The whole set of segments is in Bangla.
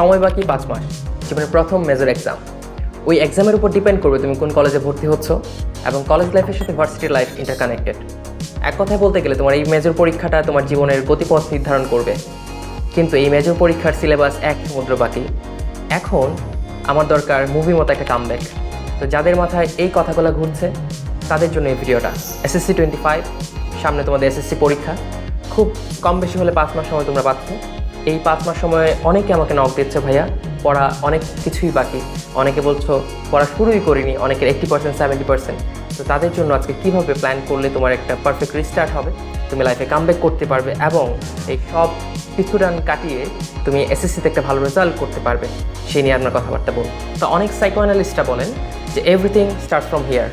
সময় বাকি পাঁচ মাস, জীবনের প্রথম মেজর এক্সাম ওই এক্সামের উপর ডিপেন্ড করবে তুমি কোন কলেজে ভর্তি হচ্ছ এবং কলেজ লাইফের সাথে ভার্সিটি লাইফ ইন্টারকানেক্টেড এক কথায় বলতে গেলে তোমার এই মেজর পরীক্ষাটা তোমার জীবনের গতিপথ নির্ধারণ করবে। কিন্তু এই মেজর পরীক্ষার সিলেবাস এক সমুদ্র বাকি। এখন আমার দরকার মুভি মতো একটা কামব্যাক তো যাদের মাথায় এই কথাগুলো ঘুরছে, তাদের জন্য এই ভিডিওটা এসএসসি টোয়েন্টি ফাইভ সামনে তোমাদের এসএসসি পরীক্ষা। খুব কম বেশি হলে পাঁচ মাস সময় তোমরা পাচ্ছ। এই পাঁচ মাস সময়ে অনেকে আমাকে নক দিচ্ছে, ভাইয়া, পড়া অনেক কিছুই বাকি। অনেকে বলছো, পড়া শুরুই করিনি। অনেকের এইটি পার্সেন্ট সেভেন্টি পার্সেন্ট তো তাদের জন্য আজকে কীভাবে প্ল্যান করলে তোমার একটা পারফেক্ট রিস্টার্ট হবে? তুমি লাইফে কামব্যাক করতে পারবে এবং এই সব কিছু রান কাটিয়ে তুমি এসএসসিতে একটা ভালো রেজাল্ট করতে পারবে। সেই নিয়ে আপনার কথাবার্তা বলুন তো অনেক সাইকোঅ্যানালিস্টরা বলেন যে এভরিথিং স্টার্ট ফ্রম হিয়ার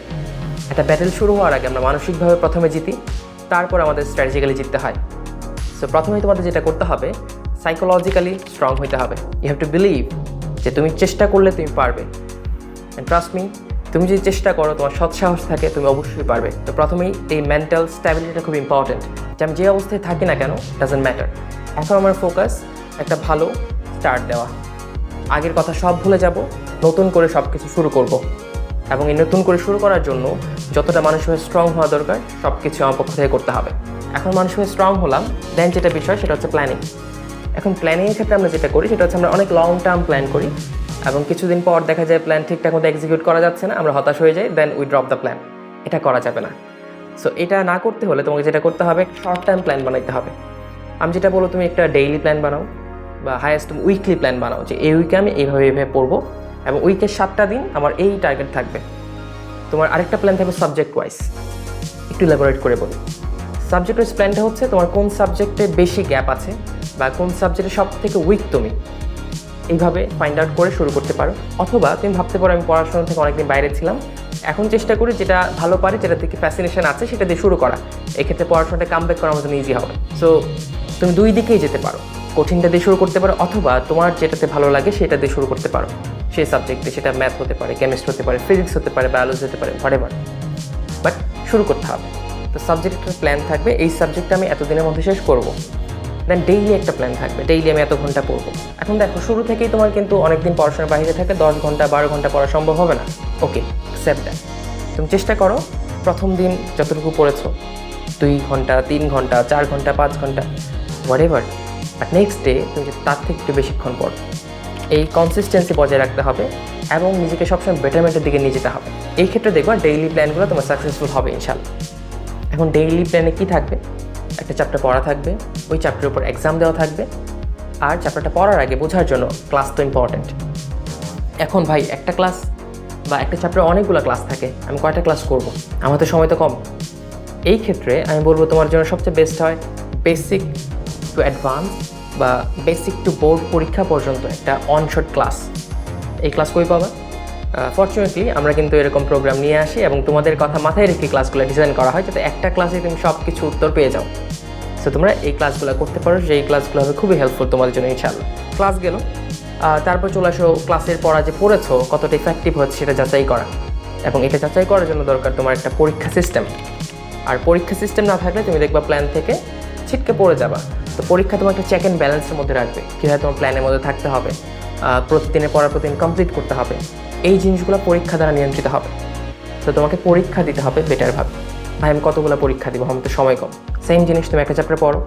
একটা ব্যাটেল শুরু হওয়ার আগে আমরা মানসিকভাবে প্রথমে জিতি, তারপর আমাদের স্ট্র্যাটেজিক্যালি জিততে হয়। সো প্রথমেই তোমাদের যেটা করতে হবে সাইকোলজিক্যালি স্ট্রং হইতে হবে। ইউ হ্যাভ টু বিলিভ যে তুমি চেষ্টা করলে তুমি পারবে। অ্যান্ড ট্রাস্ট মি তুমি যদি চেষ্টা করো, তোমার সৎসাহস থাকে, তুমি অবশ্যই পারবে। তো প্রথমেই এই মেন্টাল স্ট্যাবিলিটিটা খুব ইম্পর্টেন্ট যে আমি যে অবস্থায় থাকি না কেন ডাজেন্ট ম্যাটার এখন আমার ফোকাস একটা ভালো স্টার্ট দেওয়া। আগের কথা সব ভুলে যাব, নতুন করে সব কিছু শুরু করব। এবং এই নতুন করে শুরু করার জন্য যতটা মানুষের স্ট্রং হওয়া দরকার সব কিছু আমার পক্ষ থেকে করতে হবে। এখন মানুষের স্ট্রং হলাম দেন যেটা বিষয় সেটা হচ্ছে প্ল্যানিং এখন প্ল্যানিংয়ের ক্ষেত্রে আমরা যেটা করি, সেটা হচ্ছে আমরা অনেক লং টার্ম প্ল্যান করি এবং কিছুদিন পর দেখা যায় প্ল্যান ঠিকঠাক মতো এক্সিকিউট করা যাচ্ছে না, আমরা হতাশ হয়ে যাই then we drop the plan এটা করা যাবে না। সো এটা না করতে হলে তোমাকে যেটা করতে হবে শর্ট টার্ম প্ল্যান বানাইতে হবে। আমি যেটা বলো তুমি একটা ডেইলি প্ল্যান বানাও বা হায়েস্ট উইকলি প্ল্যান বানাও যে এই উইকে আমি এইভাবে এইভাবে পড়ব এবং উইকের সাতটা দিন আমার এই টার্গেট থাকবে। তোমার আরেকটা প্ল্যান থাকবে সাবজেক্ট ওয়াইজ একটু elaborate করে বলি। সাবজেক্ট ওয়াইজ প্ল্যানটা হচ্ছে তোমার কোন সাবজেক্টে বেশি গ্যাপ আছে? বা কোন সাবজেক্টে সব থেকে উইক তুমি, এইভাবে ফাইন্ড আউট করে শুরু করতে পারো। অথবা তুমি ভাবতে পারো, আমি পড়াশোনা থেকে অনেকদিন বাইরে ছিলাম। এখন চেষ্টা করি যেটা ভালো পারি, যেটা থেকে ফ্যাসিনেশন আছে, সেটা দিয়ে শুরু করা। এক্ষেত্রে পড়াশোনাটা কাম ব্যাক করার মতন ইজি হবে। সো তুমি দুই দিকেই যেতে পারো। কঠিনটা দিয়ে শুরু করতে পারো, অথবা তোমার যেটাতে ভালো লাগে, সেটা দিয়ে শুরু করতে পারো। সেই সাবজেক্টে সেটা ম্যাথ হতে পারে কেমিস্ট্রি হতে পারে ফিজিক্স হতে পারে বায়োলজি হতে পারে হোয়াট বাট শুরু করতে হবে। তো সাবজেক্টের প্ল্যান থাকবে, এই সাবজেক্টটা আমি এতদিনের মধ্যে শেষ করব। দেন ডেইলি একটা প্ল্যান থাকবে। ডেইলি আমি এত ঘণ্টা পড়ব। এখন দেখো, শুরু থেকেই তোমার কিন্তু অনেকদিন পড়াশোনার বাইরে থাকে, দশ ঘণ্টা, বারো ঘণ্টা পড়া সম্ভব হবে না। ওকে অ্যাকসেপ্ট দ্যাট তুমি চেষ্টা করো, প্রথম দিন যতটুকু পড়েছো, দুই ঘণ্টা, তিন ঘণ্টা, চার ঘণ্টা, পাঁচ ঘণ্টা whatever but next day তুমি তার থেকে একটু বেশিক্ষণ পড়ো, এই কনসিস্টেন্সি বজায় রাখতে হবে এবং নিজেকে সবসময় বেটারমেন্টের দিকে নিয়ে যেতে হবে। এই ক্ষেত্রে দেখবা ডেইলি প্ল্যানগুলো তোমার সাকসেসফুল হবে ইনশাল্লাহ এখন ডেইলি প্ল্যানে কি থাকবে? একটা চ্যাপ্টার পড়া থাকবে ওই চ্যাপ্টারের উপর এক্সাম দেওয়া থাকবে। আর চ্যাপ্টারটা পড়ার আগে বোঝার জন্য ক্লাস তো ইম্পর্ট্যান্ট এখন ভাই, একটা ক্লাস বা একটা চ্যাপ্টারে অনেকগুলো ক্লাস থাকে, আমি কয়টা ক্লাস করব? আমার তো সময় তো কম। এই ক্ষেত্রে আমি বলব তোমার জন্য সবচেয়ে বেস্ট হয় বেসিক টু অ্যাডভান্স বা বেসিক টু বোর্ড পরীক্ষা পর্যন্ত একটা অনশট ক্লাস এই ক্লাস কই পাবা? ফর্চুনেটলি আমরা কিন্তু এরকম প্রোগ্রাম নিয়ে আসি এবং তোমাদের কথা মাথায় রেখে ক্লাসগুলো ডিজাইন করা হয়, যাতে একটা ক্লাসে তুমি সব কিছু উত্তর পেয়ে যাও। সো তোমরা এই ক্লাসগুলো করতে পারো যেই ক্লাসগুলো হবে খুবই হেল্পফুল তোমাদের জন্য, ইনশাআল্লাহ। ক্লাস গেল। তারপর চলে আসো ক্লাসের পড়া যে পড়েছো, কতটা ইফেক্টিভ হচ্ছে সেটা যাচাই করা। এবং এটা যাচাই করার জন্য দরকার তোমার একটা পরীক্ষা সিস্টেম আর পরীক্ষা সিস্টেম না থাকলে তুমি দেখবা প্ল্যান থেকে ছিটকে পড়ে যাবা। তো পরীক্ষা তোমার একটা চেক অ্যান্ড ব্যালেন্সের মধ্যে রাখবে, কীভাবে তোমার প্ল্যানের মধ্যে থাকতে হবে। প্রতিদিনের পড়া প্রতিদিন কমপ্লিট করতে হবে। এই জিনিসগুলো পরীক্ষা দ্বারা নিয়ন্ত্রিত হবে। তো তোমাকে পরীক্ষা দিতে হবে বেটারভাবে ভাই, আমি কতগুলো পরীক্ষা দিব? আমার তো সময় কম। সেম জিনিস তুমি একটা চ্যাপ্টার পড়ো।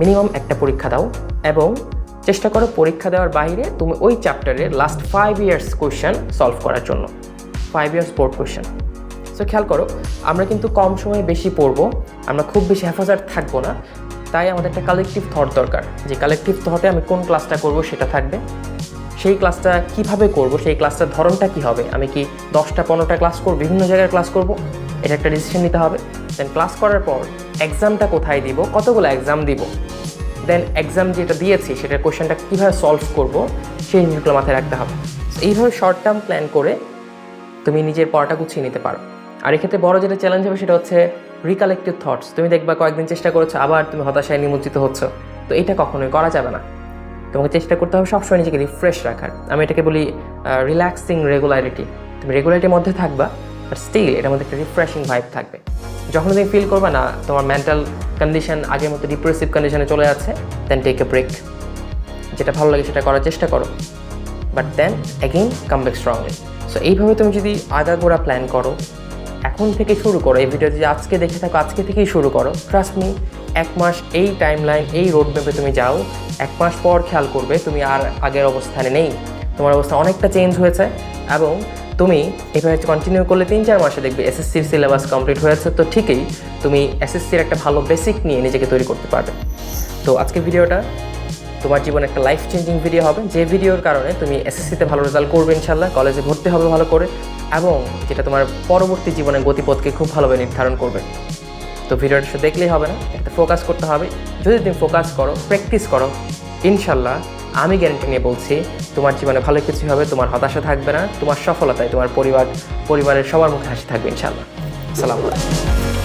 মিনিমাম একটা পরীক্ষা দাও এবং চেষ্টা করো পরীক্ষা দেওয়ার বাইরে তুমি ওই চ্যাপ্টারের last five years question solve করার জন্য। Five years board question so খেয়াল করো, আমরা কিন্তু কম সময়ে বেশি পড়ব, আমরা খুব বেশি হেফাজত থাকব না। তাই আমাদের একটা কালেকটিভ থট দরকার, যে কালেকটিভ থটে আমি কোন ক্লাসটা করব সেটা থাকবে। সেই ক্লাসটা কীভাবে করব, সেই ক্লাসটার ধরনটা কি হবে? আমি কি দশটা পনেরোটা ক্লাস করব, বিভিন্ন জায়গায় ক্লাস করব? এটা একটা ডিসিশন নিতে হবে। দেন ক্লাস করার পর এক্সামটা কোথায় দিব, কতগুলো এক্সাম দিব? দেন এক্সাম যেটা দিয়েছি, সেটার কোশ্চেনটা কীভাবে সলভ করব, সেই জিনিসগুলো মাথায় রাখতে হবে। এইভাবে শর্ট টার্ম প্ল্যান করে তুমি নিজের পড়াটা গুছিয়ে নিতে পারো। আর এক্ষেত্রে বড় যেটা চ্যালেঞ্জ হবে, সেটা হচ্ছে রিকালেক্টিভ থটস তুমি দেখবা কয়েকদিন চেষ্টা করেছ, আবার তুমি হতাশায় নিমজ্জিত হচ্ছ। তো এটা কখনোই করা যাবে না। তোমাকে চেষ্টা করতে হবে সবসময় নিজেকে রিফ্রেশ রাখার। আমি এটাকে বলি রিল্যাক্সিং রেগুলারিটি তুমি রেগুলারিটির মধ্যে থাকবা বাট স্টিল এটার মধ্যে একটা রিফ্রেশিং ভাইব থাকবে। যখন তুমি ফিল করবে না, তোমার মেন্টাল কন্ডিশন আগের মতো ডিপ্রেসিভ কন্ডিশনে চলে যাচ্ছে দেন টেক এ ব্রেক যেটা ভালো লাগে সেটা করার চেষ্টা করো। But then again come back strongly so এইভাবে তুমি যদি আগাগোড়া প্ল্যান করো, এখন থেকে শুরু করো। এই ভিডিও যদি আজকে দেখে থাকো, আজকে থেকেই শুরু করো। ট্রাস্ট মি এক মাস এই টাইম লাইন এই রোড ম্যাপে তুমি যাও। এক মাস পর খেয়াল করবে, তুমি আর আগের অবস্থানে নেই। তোমার অবস্থা অনেকটা চেঞ্জ হয়েছে এবং তুমি এভাবে কন্টিনিউ করলে তিন চার মাসে দেখবে এসএসসির সিলেবাস কমপ্লিট হয়েছে তো ঠিকই তুমি এসএসসির একটা ভালো বেসিক নিয়ে নিজেকে তৈরি করতে পারবে। তো আজকের ভিডিওটা তোমার জীবনে একটা লাইফ চেঞ্জিং ভিডিও হবে, যে ভিডিওর কারণে তুমি এসএসসিতে ভালো রেজাল্ট করবে ইনশাল্লাহ কলেজে ভর্তি হবে ভালো করে, এবং যেটা তোমার পরবর্তী জীবনের গতিপথকে খুব ভালোভাবে নির্ধারণ করবে। তো ভিডিওটা দেখলেই হবে না একটা ফোকাস করতে হবে। যদি তুমি ফোকাস করো প্র্যাকটিস করো ইনশাল্লাহ আমি গ্যারেন্টি নিয়ে বলছি, তোমার জীবনে ভালো কিছু হবে, তোমার হতাশা থাকবে না, তোমার সফলতায় তোমার পরিবার, পরিবারের সবার মুখে হাসি থাকবে ইনশাল্লাহ আসসালামু আলাইকুম।